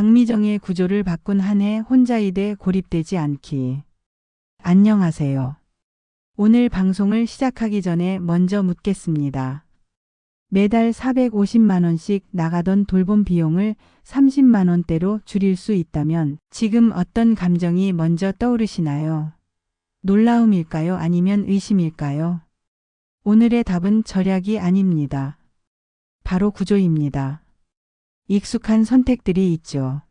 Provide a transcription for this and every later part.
강미정의 구조를 바꾼 한 해 혼자 일에 고립되지 않기. 안녕하세요. 오늘 방송을 시작하기 전에 먼저 묻겠습니다. 매달 450만원씩 나가던 돌봄 비용을 30만원대로 줄일 수 있다면 지금 어떤 감정이 먼저 떠오르시나요? 놀라움일까요? 아니면 의심일까요? 오늘의 답은 절약이 아닙니다. 바로 구조입니다. 익숙한 선택들이 있죠.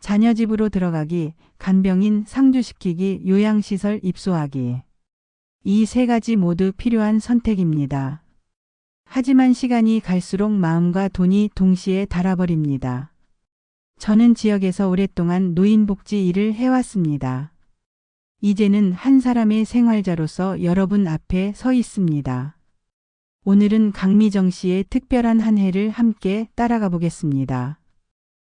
자녀 집으로 들어가기, 간병인 상주시키기, 요양시설 입소하기. 이 세 가지 모두 필요한 선택입니다. 하지만 시간이 갈수록 마음과 돈이 동시에 달아버립니다. 저는 지역에서 오랫동안 노인복지 일을 해왔습니다. 이제는 한 사람의 생활자로서 여러분 앞에 서 있습니다. 오늘은 강미정 씨의 특별한 한 해를 함께 따라가 보겠습니다.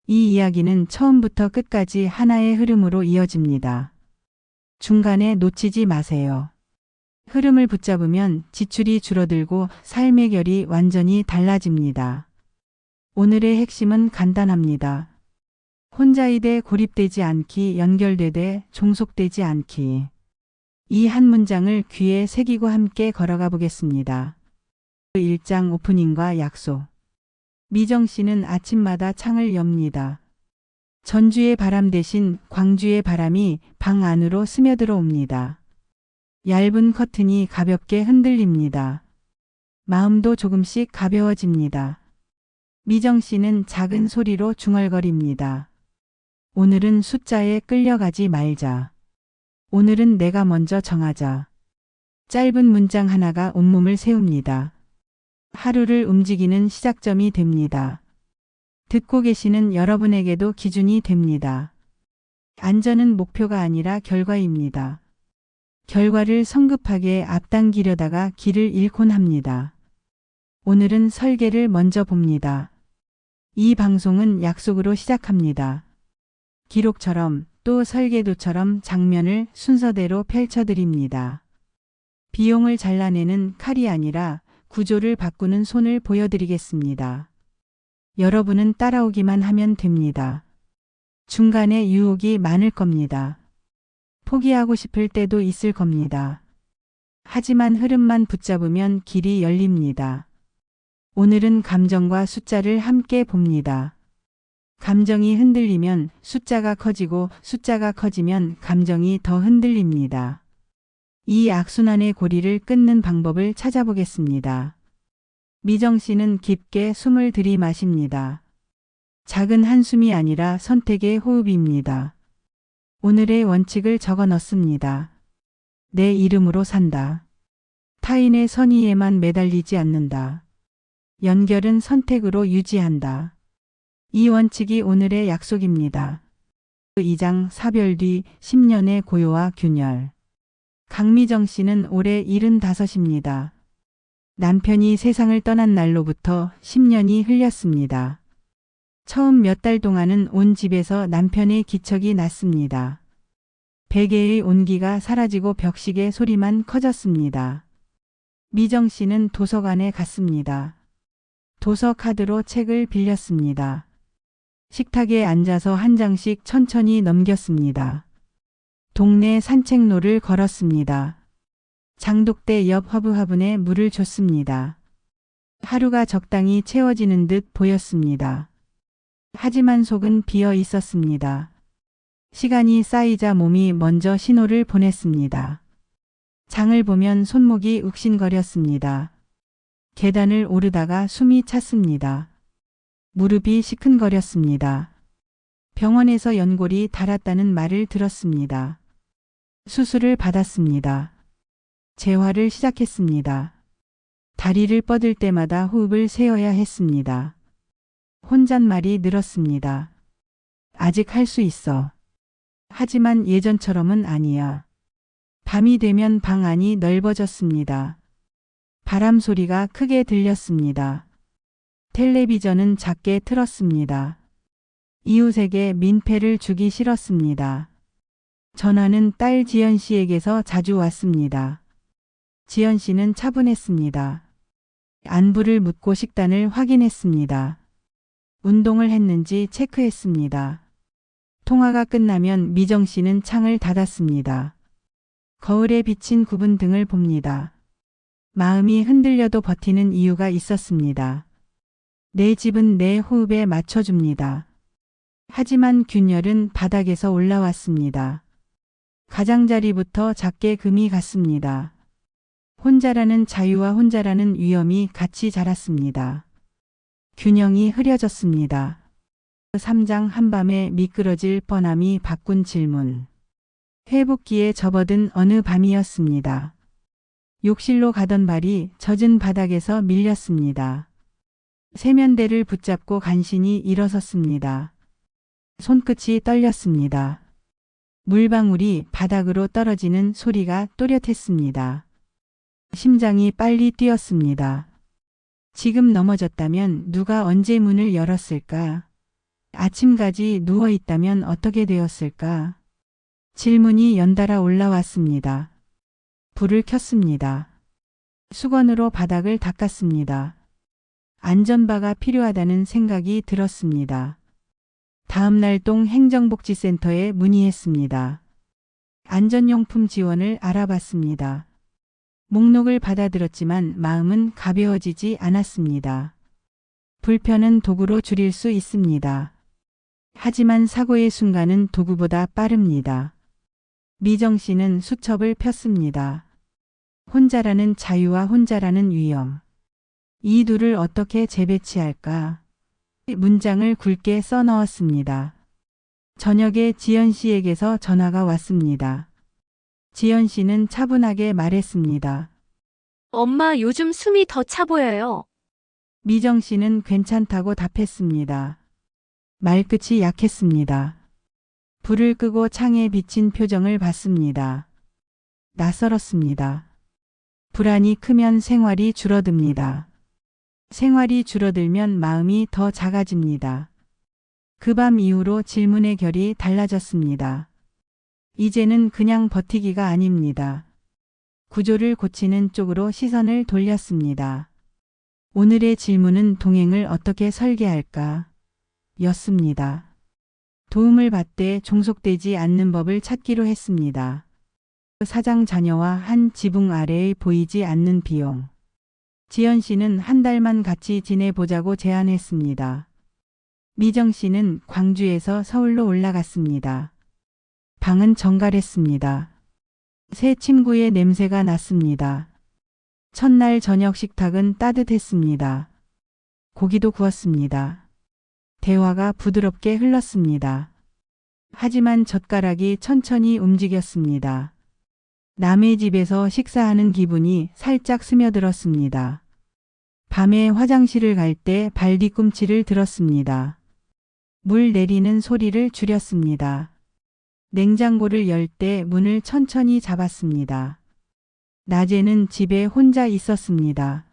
이 이야기는 처음부터 끝까지 하나의 흐름으로 이어집니다. 중간에 놓치지 마세요. 흐름을 붙잡으면 지출이 줄어들고 삶의 결이 완전히 달라집니다. 오늘의 핵심은 간단합니다. 혼자이되 고립되지 않기, 연결되되 종속되지 않기. 이 한 문장을 귀에 새기고 함께 걸어가 보겠습니다. 1장 오프닝과 약속. 미정 씨는 아침마다 창을 엽니다. 전주의 바람 대신 광주의 바람이 방 안으로 스며들어 옵니다. 얇은 커튼이 가볍게 흔들립니다. 마음도 조금씩 가벼워집니다. 미정 씨는 작은 소리로 중얼거립니다. 오늘은 숫자에 끌려가지 말자. 오늘은 내가 먼저 정하자. 짧은 문장 하나가 온몸을 세웁니다. 하루를 움직이는 시작점이 됩니다. 듣고 계시는 여러분에게도 기준이 됩니다. 안전은 목표가 아니라 결과입니다. 결과를 성급하게 앞당기려다가 길을 잃곤 합니다. 오늘은 설계를 먼저 봅니다. 이 방송은 약속으로 시작합니다. 기록처럼 또 설계도처럼 장면을 순서대로 펼쳐드립니다. 비용을 잘라내는 칼이 아니라 구조를 바꾸는 손을 보여드리겠습니다. 여러분은 따라오기만 하면 됩니다. 중간에 유혹이 많을 겁니다. 포기하고 싶을 때도 있을 겁니다. 하지만 흐름만 붙잡으면 길이 열립니다. 오늘은 감정과 숫자를 함께 봅니다. 감정이 흔들리면 숫자가 커지고 숫자가 커지면 감정이 더 흔들립니다. 이 악순환의 고리를 끊는 방법을 찾아보겠습니다. 미정 씨는 깊게 숨을 들이마십니다. 작은 한숨이 아니라 선택의 호흡입니다. 오늘의 원칙을 적어 넣습니다. 내 이름으로 산다. 타인의 선의에만 매달리지 않는다. 연결은 선택으로 유지한다. 이 원칙이 오늘의 약속입니다. 2장 사별 뒤 10년의 고요와 균열. 강미정 씨는 올해 75입니다. 남편이 세상을 떠난 날로부터 10년이 흘렸습니다. 처음 몇 달 동안은 온 집에서 남편의 기척이 났습니다. 베개의 온기가 사라지고 벽식의 소리만 커졌습니다. 미정 씨는 도서관에 갔습니다. 도서 카드로 책을 빌렸습니다. 식탁에 앉아서 한 장씩 천천히 넘겼습니다. 동네 산책로를 걸었습니다. 장독대 옆 허브 화분에 물을 줬습니다. 하루가 적당히 채워지는 듯 보였습니다. 하지만 속은 비어 있었습니다. 시간이 쌓이자 몸이 먼저 신호를 보냈습니다. 장을 보면 손목이 욱신거렸습니다. 계단을 오르다가 숨이 찼습니다. 무릎이 시큰거렸습니다. 병원에서 연골이 닳았다는 말을 들었습니다. 수술을 받았습니다. 재활을 시작했습니다. 다리를 뻗을 때마다 호흡을 세어야 했습니다. 혼잣말이 늘었습니다. 아직 할 수 있어. 하지만 예전처럼은 아니야. 밤이 되면 방 안이 넓어졌습니다. 바람 소리가 크게 들렸습니다. 텔레비전은 작게 틀었습니다. 이웃에게 민폐를 주기 싫었습니다. 전화는 딸 지연 씨에게서 자주 왔습니다. 지연 씨는 차분했습니다. 안부를 묻고 식단을 확인했습니다. 운동을 했는지 체크했습니다. 통화가 끝나면 미정 씨는 창을 닫았습니다. 거울에 비친 굽은 등을 봅니다. 마음이 흔들려도 버티는 이유가 있었습니다. 내 집은 내 호흡에 맞춰줍니다. 하지만 균열은 바닥에서 올라왔습니다. 가장자리부터 작게 금이 갔습니다. 혼자라는 자유와 혼자라는 위험이 같이 자랐습니다. 균형이 흐려졌습니다. 3장 한밤에 미끄러질 뻔함이 바꾼 질문. 회복기에 접어든 어느 밤이었습니다. 욕실로 가던 발이 젖은 바닥에서 밀렸습니다. 세면대를 붙잡고 간신히 일어섰습니다. 손끝이 떨렸습니다. 물방울이 바닥으로 떨어지는 소리가 또렷했습니다. 심장이 빨리 뛰었습니다. 지금 넘어졌다면 누가 언제 문을 열었을까? 아침까지 누워 있다면 어떻게 되었을까? 질문이 연달아 올라왔습니다. 불을 켰습니다. 수건으로 바닥을 닦았습니다. 안전바가 필요하다는 생각이 들었습니다. 다음 날 동 행정복지센터에 문의했습니다. 안전용품 지원을 알아봤습니다. 목록을 받아들었지만 마음은 가벼워지지 않았습니다. 불편은 도구로 줄일 수 있습니다. 하지만 사고의 순간은 도구보다 빠릅니다. 미정 씨는 수첩을 폈습니다. 혼자라는 자유와 혼자라는 위험. 이 둘을 어떻게 재배치할까? 문장을 굵게 써 넣었습니다. 저녁에 지연 씨에게서 전화가 왔습니다. 지연 씨는 차분하게 말했습니다. 엄마 요즘 숨이 더 차 보여요. 미정 씨는 괜찮다고 답했습니다. 말끝이 약했습니다. 불을 끄고 창에 비친 표정을 봤습니다. 낯설었습니다. 불안이 크면 생활이 줄어듭니다. 생활이 줄어들면 마음이 더 작아집니다. 그 밤 이후로 질문의 결이 달라졌습니다. 이제는 그냥 버티기가 아닙니다. 구조를 고치는 쪽으로 시선을 돌렸습니다. 오늘의 질문은 동행을 어떻게 설계할까? 였습니다. 도움을 받되 종속되지 않는 법을 찾기로 했습니다. 사장 자녀와 한 지붕 아래에 보이지 않는 비용. 지연 씨는 한 달만 같이 지내보자고 제안했습니다. 미정 씨는 광주에서 서울로 올라갔습니다. 방은 정갈했습니다. 새 침구의 냄새가 났습니다. 첫날 저녁 식탁은 따뜻했습니다. 고기도 구웠습니다. 대화가 부드럽게 흘렀습니다. 하지만 젓가락이 천천히 움직였습니다. 남의 집에서 식사하는 기분이 살짝 스며들었습니다. 밤에 화장실을 갈 때 발 뒤꿈치를 들었습니다. 물 내리는 소리를 줄였습니다. 냉장고를 열 때 문을 천천히 잡았습니다. 낮에는 집에 혼자 있었습니다.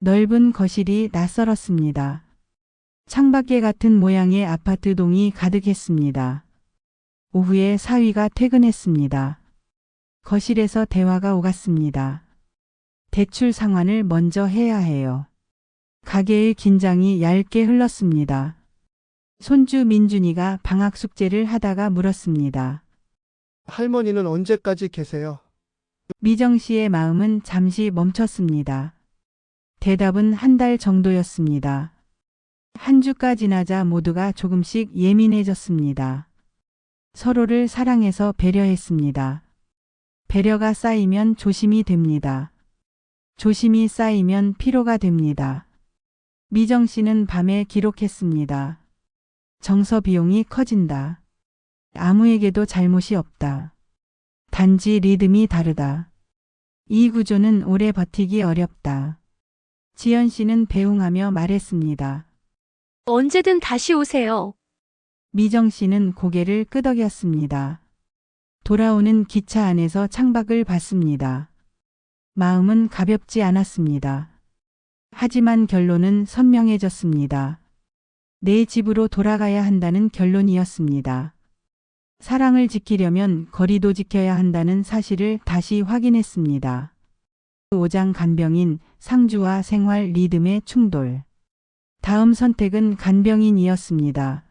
넓은 거실이 낯설었습니다. 창밖에 같은 모양의 아파트 동이 가득했습니다. 오후에 사위가 퇴근했습니다. 거실에서 대화가 오갔습니다. 대출 상환을 먼저 해야 해요. 가게의 긴장이 얇게 흘렀습니다. 손주 민준이가 방학 숙제를 하다가 물었습니다. 할머니는 언제까지 계세요? 미정 씨의 마음은 잠시 멈췄습니다. 대답은 한 달 정도였습니다. 한 주가 지나자 모두가 조금씩 예민해졌습니다. 서로를 사랑해서 배려했습니다. 배려가 쌓이면 조심이 됩니다. 조심이 쌓이면 피로가 됩니다. 미정 씨는 밤에 기록했습니다. 정서 비용이 커진다. 아무에게도 잘못이 없다. 단지 리듬이 다르다. 이 구조는 오래 버티기 어렵다. 지연 씨는 배웅하며 말했습니다. 언제든 다시 오세요. 미정 씨는 고개를 끄덕였습니다. 돌아오는 기차 안에서 창밖을 봤습니다. 마음은 가볍지 않았습니다. 하지만 결론은 선명해졌습니다. 내 집으로 돌아가야 한다는 결론이었습니다. 사랑을 지키려면 거리도 지켜야 한다는 사실을 다시 확인했습니다. 오장 간병인 상주와 생활 리듬의 충돌. 다음 선택은 간병인이었습니다.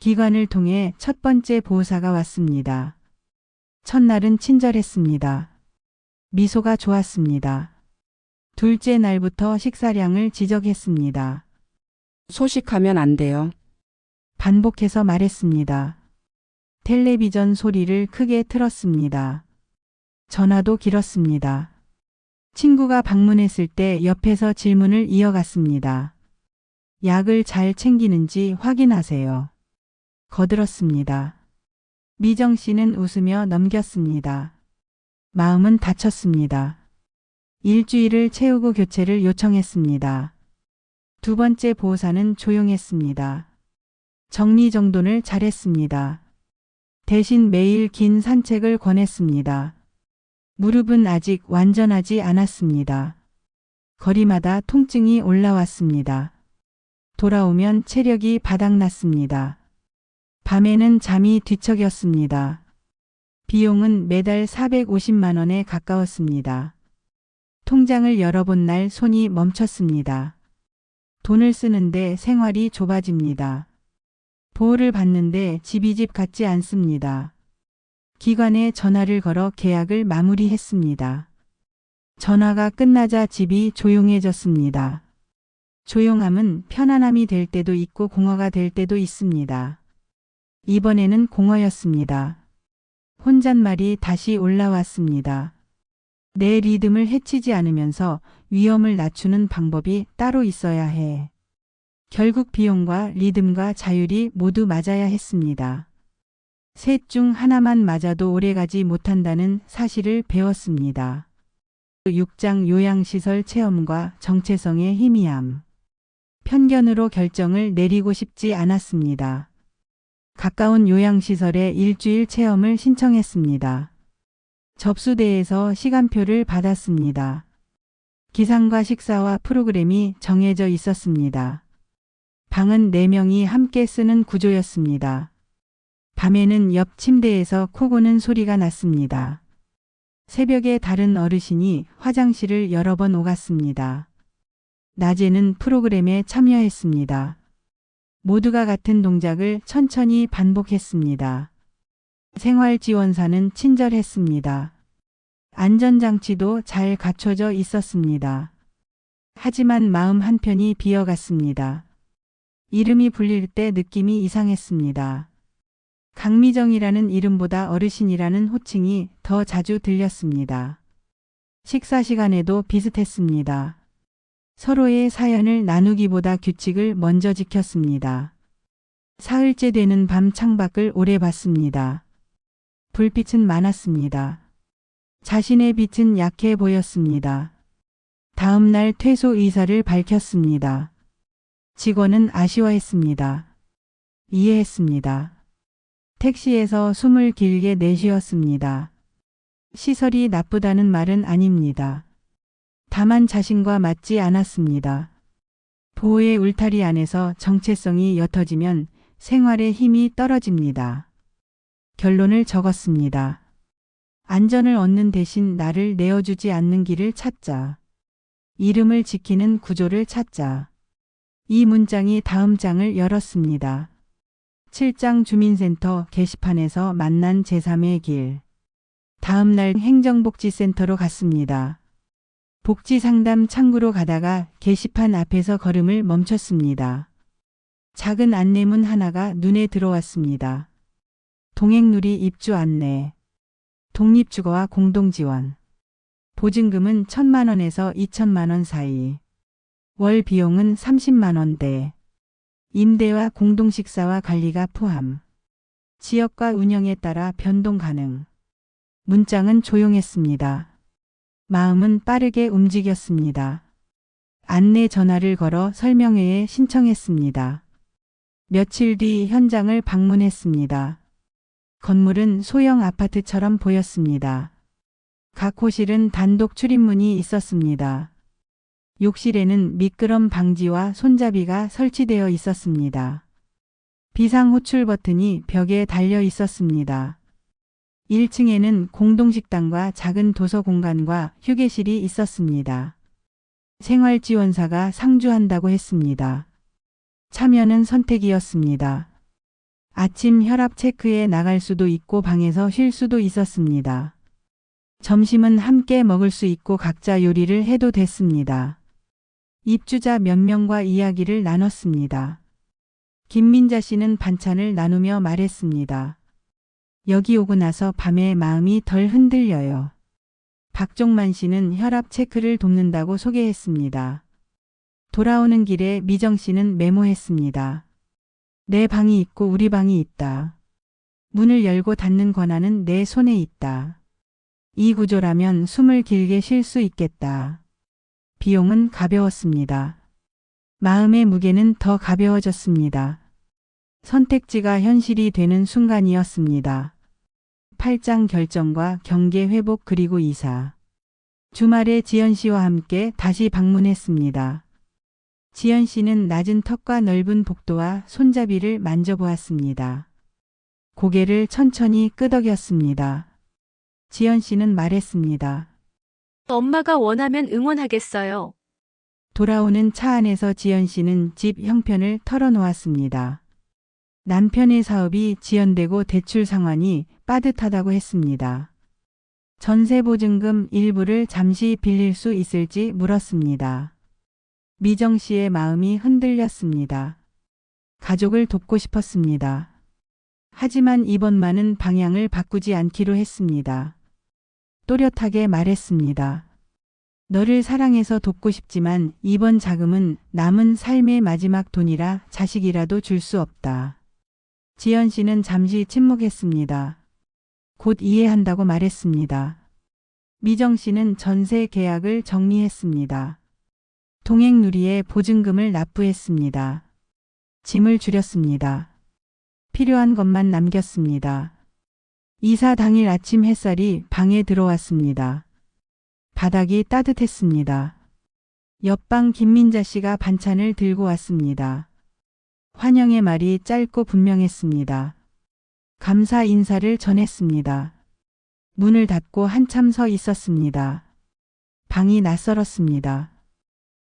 기관을 통해 첫 번째 보호사가 왔습니다. 첫날은 친절했습니다. 미소가 좋았습니다. 둘째 날부터 식사량을 지적했습니다. 소식하면 안 돼요. 반복해서 말했습니다. 텔레비전 소리를 크게 틀었습니다. 전화도 길었습니다. 친구가 방문했을 때 옆에서 질문을 이어갔습니다. 약을 잘 챙기는지 확인하세요. 거들었습니다. 미정 씨는 웃으며 넘겼습니다. 마음은 다쳤습니다. 일주일을 채우고 교체를 요청했습니다. 두 번째 보호사는 조용했습니다. 정리정돈을 잘했습니다. 대신 매일 긴 산책을 권했습니다. 무릎은 아직 완전하지 않았습니다. 거리마다 통증이 올라왔습니다. 돌아오면 체력이 바닥났습니다. 밤에는 잠이 뒤척였습니다. 비용은 매달 450만 원에 가까웠습니다. 통장을 열어본 날 손이 멈췄습니다. 돈을 쓰는데 생활이 좁아집니다. 보호를 받는데 집이 집 같지 않습니다. 기관에 전화를 걸어 계약을 마무리했습니다. 전화가 끝나자 집이 조용해졌습니다. 조용함은 편안함이 될 때도 있고 공허가 될 때도 있습니다. 이번에는 공허였습니다. 혼잣말이 다시 올라왔습니다. 내 리듬을 해치지 않으면서 위험을 낮추는 방법이 따로 있어야 해. 결국 비용과 리듬과 자율이 모두 맞아야 했습니다. 셋 중 하나만 맞아도 오래가지 못한다는 사실을 배웠습니다. 6장 요양시설 체험과 정체성의 희미함. 편견으로 결정을 내리고 싶지 않았습니다. 가까운 요양시설에 일주일 체험을 신청했습니다. 접수대에서 시간표를 받았습니다. 기상과 식사와 프로그램이 정해져 있었습니다. 방은 4명이 함께 쓰는 구조였습니다. 밤에는 옆 침대에서 코 고는 소리가 났습니다. 새벽에 다른 어르신이 화장실을 여러 번 오갔습니다. 낮에는 프로그램에 참여했습니다. 모두가 같은 동작을 천천히 반복했습니다. 생활지원사는 친절했습니다. 안전장치도 잘 갖춰져 있었습니다. 하지만 마음 한편이 비어갔습니다. 이름이 불릴 때 느낌이 이상했습니다. 강미정이라는 이름보다 어르신이라는 호칭이 더 자주 들렸습니다. 식사 시간에도 비슷했습니다. 서로의 사연을 나누기보다 규칙을 먼저 지켰습니다. 사흘째 되는 밤 창밖을 오래 봤습니다. 불빛은 많았습니다. 자신의 빛은 약해 보였습니다. 다음 날 퇴소 의사를 밝혔습니다. 직원은 아쉬워했습니다. 이해했습니다. 택시에서 숨을 길게 내쉬었습니다. 시설이 나쁘다는 말은 아닙니다. 다만 자신과 맞지 않았습니다. 보호의 울타리 안에서 정체성이 옅어지면 생활의 힘이 떨어집니다. 결론을 적었습니다. 안전을 얻는 대신 나를 내어주지 않는 길을 찾자. 이름을 지키는 구조를 찾자. 이 문장이 다음 장을 열었습니다. 7장 주민센터 게시판에서 만난 제3의 길. 다음 날 행정복지센터로 갔습니다. 복지 상담 창구로 가다가 게시판 앞에서 걸음을 멈췄습니다. 작은 안내문 하나가 눈에 들어왔습니다. 동행누리 입주 안내. 독립주거와 공동지원. 보증금은 1천만 원에서 2천만 원 사이. 월 비용은 30만 원대. 임대와 공동식사와 관리가 포함. 지역과 운영에 따라 변동 가능. 문장은 조용했습니다. 마음은 빠르게 움직였습니다. 안내 전화를 걸어 설명회에 신청했습니다. 며칠 뒤 현장을 방문했습니다. 건물은 소형 아파트처럼 보였습니다. 각 호실은 단독 출입문이 있었습니다. 욕실에는 미끄럼 방지와 손잡이가 설치되어 있었습니다. 비상 호출 버튼이 벽에 달려 있었습니다. 1층에는 공동식당과 작은 도서 공간과 휴게실이 있었습니다. 생활지원사가 상주한다고 했습니다. 참여는 선택이었습니다. 아침 혈압 체크에 나갈 수도 있고 방에서 쉴 수도 있었습니다. 점심은 함께 먹을 수 있고 각자 요리를 해도 됐습니다. 입주자 몇 명과 이야기를 나눴습니다. 김민자 씨는 반찬을 나누며 말했습니다. 여기 오고 나서 밤에 마음이 덜 흔들려요. 박종만 씨는 혈압 체크를 돕는다고 소개했습니다. 돌아오는 길에 미정 씨는 메모했습니다. 내 방이 있고 우리 방이 있다. 문을 열고 닫는 권한은 내 손에 있다. 이 구조라면 숨을 길게 쉴 수 있겠다. 비용은 가벼웠습니다. 마음의 무게는 더 가벼워졌습니다. 선택지가 현실이 되는 순간이었습니다. 팔짱 결정과 경계 회복 그리고 이사. 주말에 지연 씨와 함께 다시 방문했습니다. 지연 씨는 낮은 턱과 넓은 복도와 손잡이를 만져보았습니다. 고개를 천천히 끄덕였습니다. 지연 씨는 말했습니다. 엄마가 원하면 응원하겠어요. 돌아오는 차 안에서 지연 씨는 집 형편을 털어놓았습니다. 남편의 사업이 지연되고 대출 상환이 빠듯하다고 했습니다. 전세보증금 일부를 잠시 빌릴 수 있을지 물었습니다. 미정 씨의 마음이 흔들렸습니다. 가족을 돕고 싶었습니다. 하지만 이번만은 방향을 바꾸지 않기로 했습니다. 또렷하게 말했습니다. 너를 사랑해서 돕고 싶지만 이번 자금은 남은 삶의 마지막 돈이라 자식이라도 줄 수 없다. 지연 씨는 잠시 침묵했습니다. 곧 이해한다고 말했습니다. 미정 씨는 전세 계약을 정리했습니다. 동행 누리에 보증금을 납부했습니다. 짐을 줄였습니다. 필요한 것만 남겼습니다. 이사 당일 아침 햇살이 방에 들어왔습니다. 바닥이 따뜻했습니다. 옆방 김민자 씨가 반찬을 들고 왔습니다. 환영의 말이 짧고 분명했습니다. 감사 인사를 전했습니다. 문을 닫고 한참 서 있었습니다. 방이 낯설었습니다.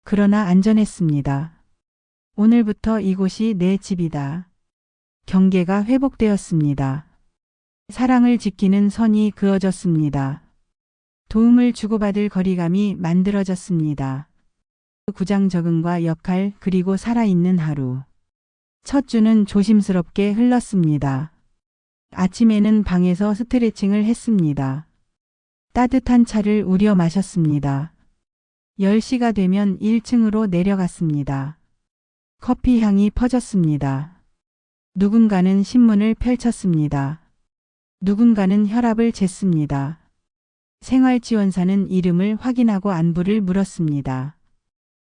그러나 안전했습니다. 오늘부터 이곳이 내 집이다. 경계가 회복되었습니다. 사랑을 지키는 선이 그어졌습니다. 도움을 주고받을 거리감이 만들어졌습니다. 구장 적응과 역할 그리고 살아있는 하루. 첫 주는 조심스럽게 흘렀습니다. 아침에는 방에서 스트레칭을 했습니다. 따뜻한 차를 우려 마셨습니다. 10시가 되면 1층으로 내려갔습니다. 커피 향이 퍼졌습니다. 누군가는 신문을 펼쳤습니다. 누군가는 혈압을 쟀습니다. 생활지원사는 이름을 확인하고 안부를 물었습니다.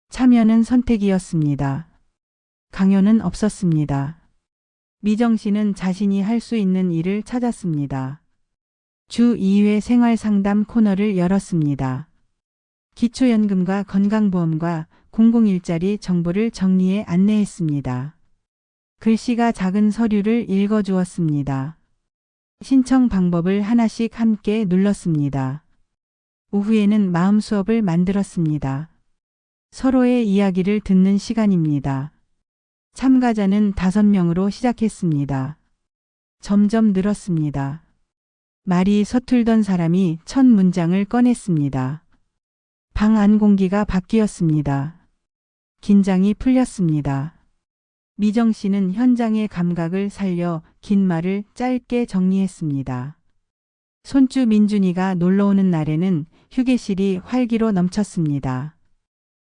참여는 선택이었습니다. 강요는 없었습니다. 미정 씨는 자신이 할 수 있는 일을 찾았습니다. 주 2회 생활 상담 코너를 열었습니다. 기초연금과 건강보험과 공공일자리 정보를 정리해 안내했습니다. 글씨가 작은 서류를 읽어주었습니다. 신청 방법을 하나씩 함께 눌렀습니다. 오후에는 마음 수업을 만들었습니다. 서로의 이야기를 듣는 시간입니다. 참가자는 다섯 명으로 시작했습니다. 점점 늘었습니다. 말이 서툴던 사람이 첫 문장을 꺼냈습니다. 방 안 공기가 바뀌었습니다. 긴장이 풀렸습니다. 미정 씨는 현장의 감각을 살려 긴 말을 짧게 정리했습니다. 손주 민준이가 놀러오는 날에는 휴게실이 활기로 넘쳤습니다.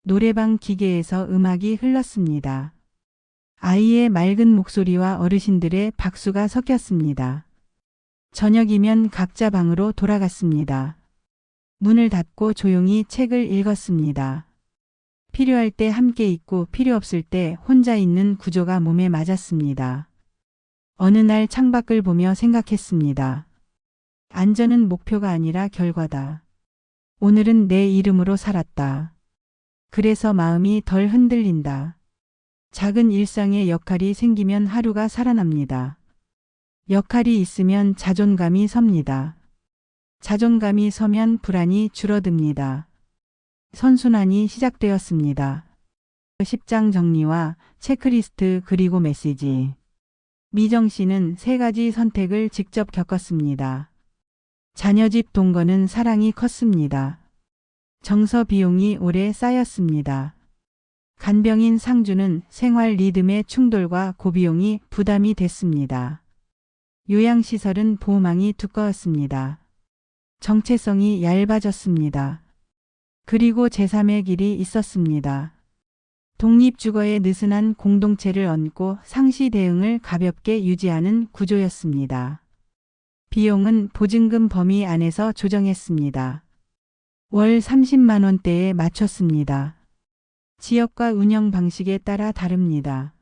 노래방 기계에서 음악이 흘렀습니다. 아이의 맑은 목소리와 어르신들의 박수가 섞였습니다. 저녁이면 각자 방으로 돌아갔습니다. 문을 닫고 조용히 책을 읽었습니다. 필요할 때 함께 있고 필요 없을 때 혼자 있는 구조가 몸에 맞았습니다. 어느 날 창밖을 보며 생각했습니다. 안전은 목표가 아니라 결과다. 오늘은 내 이름으로 살았다. 그래서 마음이 덜 흔들린다. 작은 일상의 역할이 생기면 하루가 살아납니다. 역할이 있으면 자존감이 섭니다. 자존감이 서면 불안이 줄어듭니다. 선순환이 시작되었습니다. 10장 정리와 체크리스트 그리고 메시지. 미정 씨는 세 가지 선택을 직접 겪었습니다. 자녀 집 동거는 사랑이 컸습니다. 정서 비용이 오래 쌓였습니다. 간병인 상주는 생활 리듬의 충돌과 고비용이 부담이 됐습니다. 요양시설은 보호망이 두꺼웠습니다. 정체성이 얇아졌습니다. 그리고 제3의 길이 있었습니다. 독립주거의 느슨한 공동체를 얹고 상시 대응을 가볍게 유지하는 구조였습니다. 비용은 보증금 범위 안에서 조정했습니다. 월 30만 원대에 맞췄습니다. 지역과 운영 방식에 따라 다릅니다.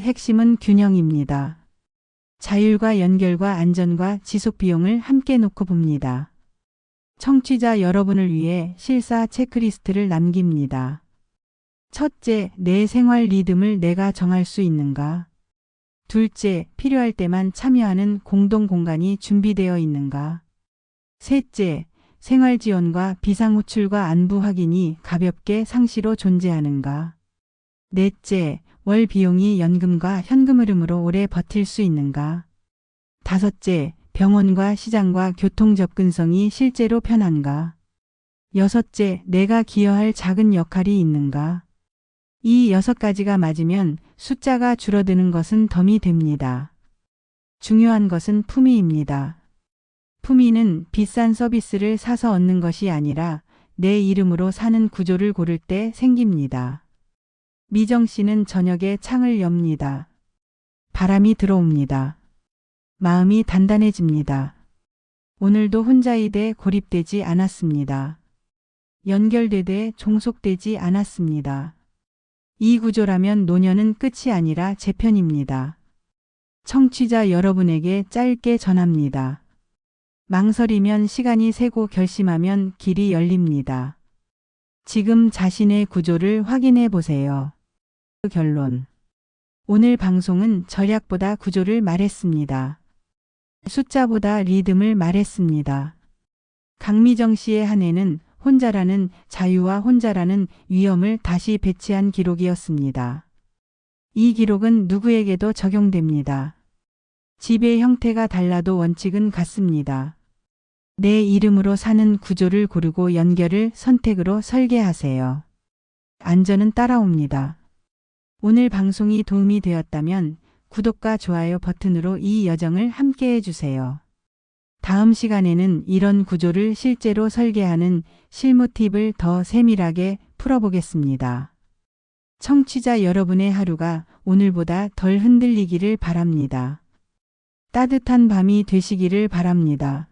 핵심은 균형입니다. 자율과 연결과 안전과 지속 비용을 함께 놓고 봅니다. 청취자 여러분을 위해 실사 체크리스트를 남깁니다. 첫째, 내 생활 리듬을 내가 정할 수 있는가? 둘째, 필요할 때만 참여하는 공동 공간이 준비되어 있는가? 셋째, 생활 지원과 비상호출과 안부 확인이 가볍게 상시로 존재하는가? 넷째, 월 비용이 연금과 현금 흐름으로 오래 버틸 수 있는가? 다섯째, 병원과 시장과 교통 접근성이 실제로 편한가? 여섯째, 내가 기여할 작은 역할이 있는가? 이 여섯 가지가 맞으면 숫자가 줄어드는 것은 덤이 됩니다. 중요한 것은 품위입니다. 품위는 비싼 서비스를 사서 얻는 것이 아니라 내 이름으로 사는 구조를 고를 때 생깁니다. 미정 씨는 저녁에 창을 엽니다. 바람이 들어옵니다. 마음이 단단해집니다. 오늘도 혼자이되 고립되지 않았습니다. 연결되되 종속되지 않았습니다. 이 구조라면 노년은 끝이 아니라 재편입니다. 청취자 여러분에게 짧게 전합니다. 망설이면 시간이 새고 결심하면 길이 열립니다. 지금 자신의 구조를 확인해 보세요. 결론. 오늘 방송은 절약보다 구조를 말했습니다. 숫자보다 리듬을 말했습니다. 강미정 씨의 한 해는 혼자라는 자유와 혼자라는 위험을 다시 배치한 기록이었습니다. 이 기록은 누구에게도 적용됩니다. 집의 형태가 달라도 원칙은 같습니다. 내 이름으로 사는 구조를 고르고 연결을 선택으로 설계하세요. 안전은 따라옵니다. 오늘 방송이 도움이 되었다면 구독과 좋아요 버튼으로 이 여정을 함께 해주세요. 다음 시간에는 이런 구조를 실제로 설계하는 실무 팁을 더 세밀하게 풀어보겠습니다. 청취자 여러분의 하루가 오늘보다 덜 흔들리기를 바랍니다. 따뜻한 밤이 되시기를 바랍니다.